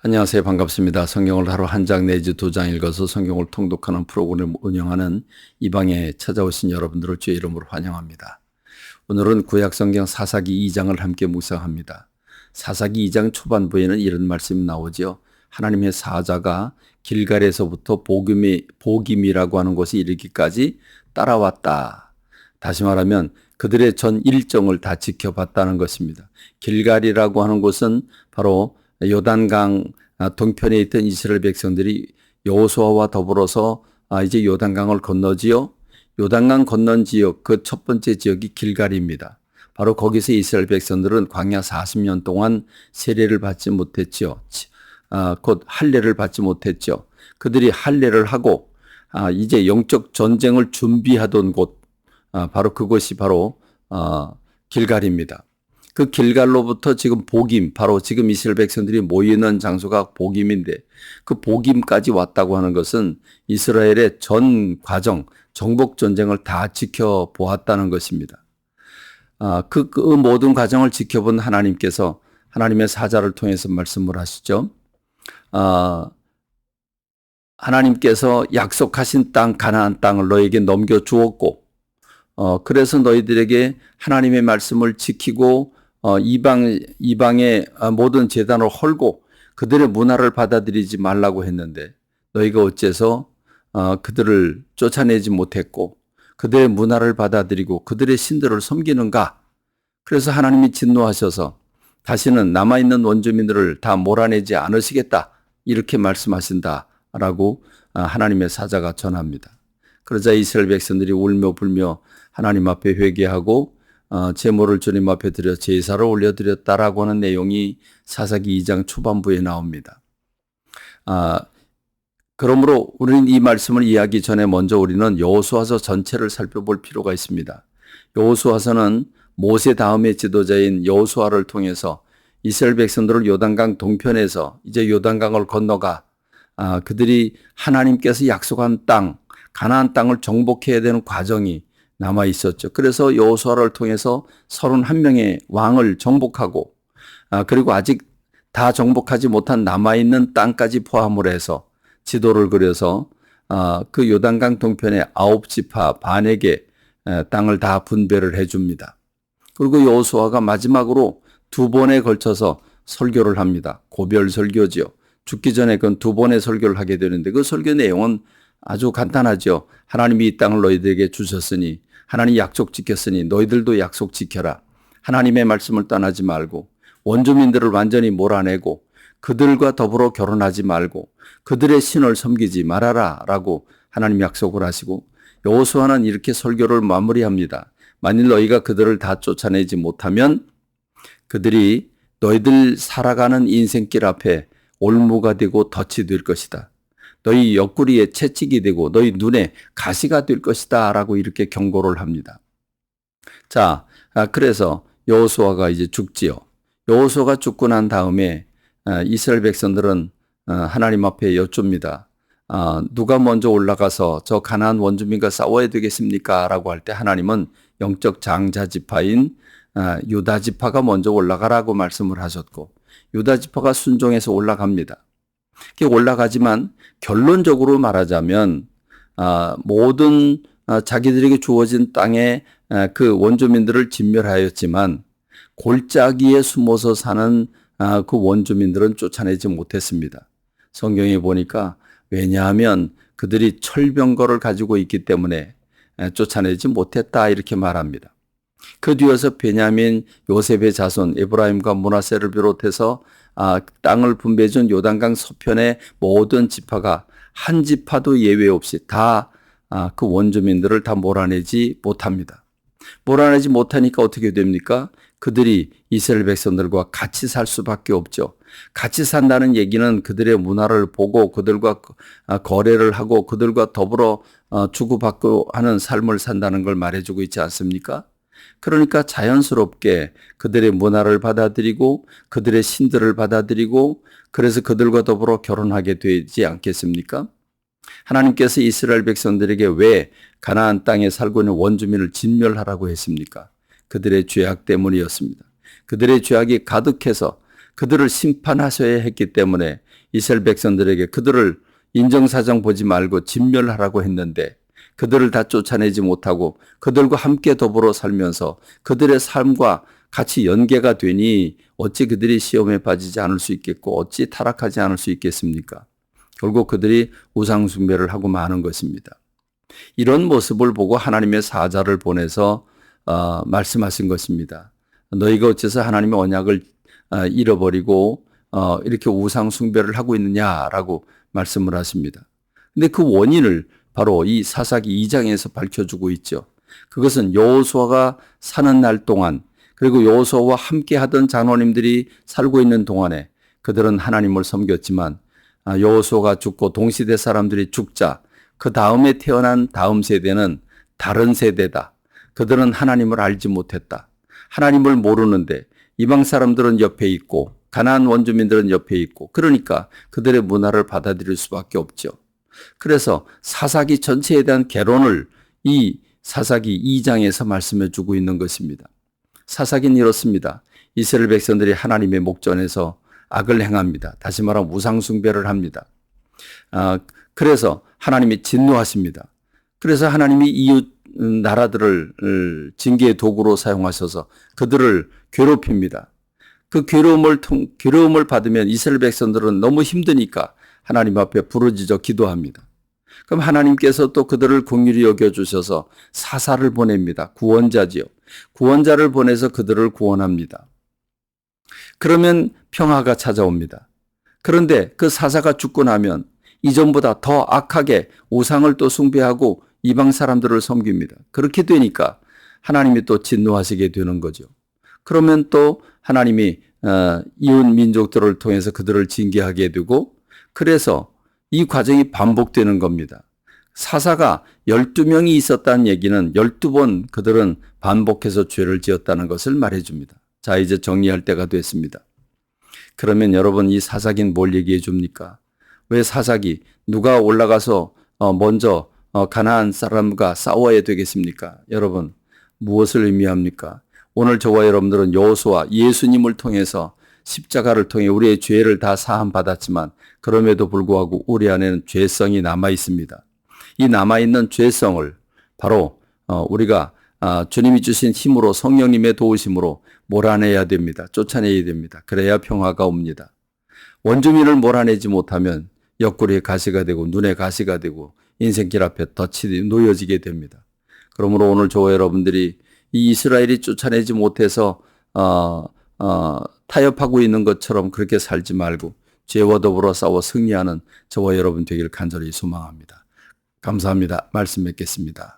안녕하세요. 반갑습니다. 성경을 하루 한 장 내지 두 장 읽어서 성경을 통독하는 프로그램을 운영하는 이 방에 찾아오신 여러분들을 주의 이름으로 환영합니다. 오늘은 구약 성경 사사기 2장을 함께 묵상합니다. 사사기 2장 초반부에는 이런 말씀이 나오지요. 하나님의 사자가 길갈에서부터 복임이, 복임이라고 하는 곳에 이르기까지 따라왔다. 다시 말하면 그들의 전 일정을 다 지켜봤다는 것입니다. 길갈이라고 하는 곳은 바로 요단강 동편에 있던 이스라엘 백성들이 여호수아와 더불어서 아, 이제 요단강을 건너지요. 요단강 건넌 지역 그 첫 번째 지역이 길갈입니다. 바로 거기서 이스라엘 백성들은 광야 40년 동안 세례를 받지 못했지요. 아, 곧 할례를 받지 못했죠. 그들이 할례를 하고 아, 이제 영적 전쟁을 준비하던 곳 아, 바로 그것이 바로 아, 길갈입니다. 그 길갈로부터 지금 복임, 바로 지금 이스라엘 백성들이 모이는 장소가 복임인데 그 복임까지 왔다고 하는 것은 이스라엘의 전 과정, 정복 전쟁을 다 지켜보았다는 것입니다. 아, 그, 그 모든 과정을 지켜본 하나님께서 하나님의 사자를 통해서 말씀을 하시죠. 아, 하나님께서 약속하신 땅, 가나안 땅을 너에게 넘겨 주었고, 어, 그래서 너희들에게 하나님의 말씀을 지키고 어, 이방, 이방의 아, 모든 재단을 헐고 그들의 문화를 받아들이지 말라고 했는데 너희가 어째서 어, 그들을 쫓아내지 못했고 그들의 문화를 받아들이고 그들의 신들을 섬기는가? 그래서 하나님이 진노하셔서 다시는 남아있는 원주민들을 다 몰아내지 않으시겠다. 이렇게 말씀하신다라고 아, 하나님의 사자가 전합니다. 그러자 이스라엘 백성들이 울며 불며 하나님 앞에 회개하고 어, 제모를 주님 앞에 드려 제사를 올려드렸다라고 하는 내용이 사사기 2장 초반부에 나옵니다. 아, 그러므로 우리는 이 말씀을 이해하기 전에 먼저 우리는 여호수아서 전체를 살펴볼 필요가 있습니다. 여호수아서는 모세 다음의 지도자인 여호수아를 통해서 이스라엘 백성들을 요단강 동편에서 이제 요단강을 건너가 아, 그들이 하나님께서 약속한 땅, 가나안 땅을 정복해야 되는 과정이 남아 있었죠. 그래서 여호수아를 통해서 31명의 왕을 정복하고 아, 그리고 아직 다 정복하지 못한 남아 있는 땅까지 포함을 해서 지도를 그려서 아, 그 요단강 동편의 아홉 지파 반에게 땅을 다 분배를 해 줍니다. 그리고 여호수아가 마지막으로 두 번에 걸쳐서 설교를 합니다. 고별 설교지요. 죽기 전에 그두 번의 설교를 하게 되는데 그 설교 내용은 아주 간단하죠. 하나님이 이 땅을 너희들에게 주셨으니 하나님 약속 지켰으니 너희들도 약속 지켜라. 하나님의 말씀을 떠나지 말고 원주민들을 완전히 몰아내고 그들과 더불어 결혼하지 말고 그들의 신을 섬기지 말아라 라고 하나님 약속을 하시고 여호수아는 이렇게 설교를 마무리합니다. 만일 너희가 그들을 다 쫓아내지 못하면 그들이 너희들 살아가는 인생길 앞에 올무가 되고 덫이 될 것이다. 너희 옆구리에 채찍이 되고 너희 눈에 가시가 될 것이다 라고 이렇게 경고를 합니다. 자, 아, 그래서 여호수아가 이제 죽지요. 여호수아가 죽고 난 다음에 아, 이스라엘 백성들은 아, 하나님 앞에 여쭙니다. 누가 먼저 올라가서 저 가나안 원주민과 싸워야 되겠습니까? 라고 할 때 하나님은 영적 장자 지파인 유다 지파가 먼저 올라가라고 말씀을 하셨고 유다 지파가 순종해서 올라갑니다. 올라가지만 결론적으로 말하자면 아, 모든 아, 자기들에게 주어진 땅에 아, 그 원주민들을 진멸하였지만 골짜기에 숨어서 사는 그 원주민들은 쫓아내지 못했습니다. 성경에 보니까 왜냐하면 그들이 철병거를 가지고 있기 때문에 쫓아내지 못했다 이렇게 말합니다. 그 뒤에서 베냐민 요셉의 자손 에브라임과 문하세를 비롯해서 아, 땅을 분배해준 요단강 서편의 모든 지파가 한 지파도 예외 없이 다그 아, 원주민들을 다 몰아내지 못합니다. 몰아내지 못하니까 어떻게 됩니까? 그들이 이스라엘 백성들과 같이 살 수밖에 없죠. 같이 산다는 얘기는 그들의 문화를 보고 그들과 아, 거래를 하고 그들과 더불어 어, 주고받고 하는 삶을 산다는 걸 말해주고 있지 않습니까? 그러니까 자연스럽게 그들의 문화를 받아들이고 그들의 신들을 받아들이고 그래서 그들과 더불어 결혼하게 되지 않겠습니까? 하나님께서 이스라엘 백성들에게 왜 가나안 땅에 살고 있는 원주민을 진멸하라고 했습니까? 그들의 죄악 때문이었습니다. 그들의 죄악이 가득해서 그들을 심판하셔야 했기 때문에 이스라엘 백성들에게 그들을 인정사정 보지 말고 진멸하라고 했는데 그들을 다 쫓아내지 못하고 그들과 함께 더불어 살면서 그들의 삶과 같이 연계가 되니 어찌 그들이 시험에 빠지지 않을 수 있겠고 어찌 타락하지 않을 수 있겠습니까? 결국 그들이 우상숭배를 하고 마는 것입니다. 이런 모습을 보고 하나님의 사자를 보내서 어, 말씀하신 것입니다. 너희가 어째서 하나님의 언약을 어, 잃어버리고 어, 이렇게 우상 숭배를 하고 있느냐라고 말씀을 하십니다. 근데 그 원인을 바로 이 사사기 2장에서 밝혀주고 있죠. 그것은 여호수아가 사는 날 동안 그리고 여호수아와 함께 하던 장로님들이 살고 있는 동안에 그들은 하나님을 섬겼지만 아, 여호수아가 죽고 동시대 사람들이 죽자 그 다음에 태어난 다음 세대는 다른 세대다. 그들은 하나님을 알지 못했다. 하나님을 모르는데 이방 사람들은 옆에 있고 가나안 원주민들은 옆에 있고 그러니까 그들의 문화를 받아들일 수밖에 없죠. 그래서 사사기 전체에 대한 개론을 이 사사기 2장에서 말씀해 주고 있는 것입니다. 사사기는 이렇습니다. 이스라엘 백성들이 하나님의 목전에서 악을 행합니다. 다시 말하면 우상숭배를 합니다. 아, 그래서 하나님이 진노하십니다. 그래서 하나님이 이웃 음, 나라들을 을, 징계의 도구로 사용하셔서 그들을 괴롭힙니다. 그 괴로움을 통, 괴로움을 받으면 이스라엘 백성들은 너무 힘드니까 하나님 앞에 부르짖어 기도합니다. 그럼 하나님께서 또 그들을 긍휼히 여겨 주셔서 사사를 보냅니다. 구원자지요. 구원자를 보내서 그들을 구원합니다. 그러면 평화가 찾아옵니다. 그런데 그 사사가 죽고 나면 이전보다 더 악하게 우상을 또 숭배하고 이방 사람들을 섬깁니다. 그렇게 되니까 하나님이 또 진노하시게 되는 거죠. 그러면 또 하나님이 어, 이웃 민족들을 통해서 그들을 징계하게 되고 그래서 이 과정이 반복되는 겁니다. 사사가 12명이 있었다는 얘기는 12번 그들은 반복해서 죄를 지었다는 것을 말해줍니다. 자, 이제 정리할 때가 됐습니다. 그러면 여러분 이 사사기는 뭘 얘기해 줍니까? 왜 사사기 누가 올라가서 어, 먼저 어, 가나안 사람과 싸워야 되겠습니까? 여러분 무엇을 의미합니까? 오늘 저와 여러분들은 여호수아 예수님을 통해서 십자가를 통해 우리의 죄를 다 사함 받았지만 그럼에도 불구하고 우리 안에는 죄성이 남아 있습니다. 이 남아 있는 죄성을 바로 어, 우리가 아, 주님이 주신 힘으로 성령님의 도우심으로 몰아내야 됩니다. 쫓아내야 됩니다. 그래야 평화가 옵니다. 원주민을 몰아내지 못하면 옆구리에 가시가 되고 눈에 가시가 되고 인생길 앞에 덫이 놓여지게 됩니다. 그러므로 오늘 저와 여러분들이 이 이스라엘이 쫓아내지 못해서 어, 어, 타협하고 있는 것처럼 그렇게 살지 말고 죄와 더불어 싸워 승리하는 저와 여러분 되기를 간절히 소망합니다. 감사합니다. 말씀 맺겠습니다.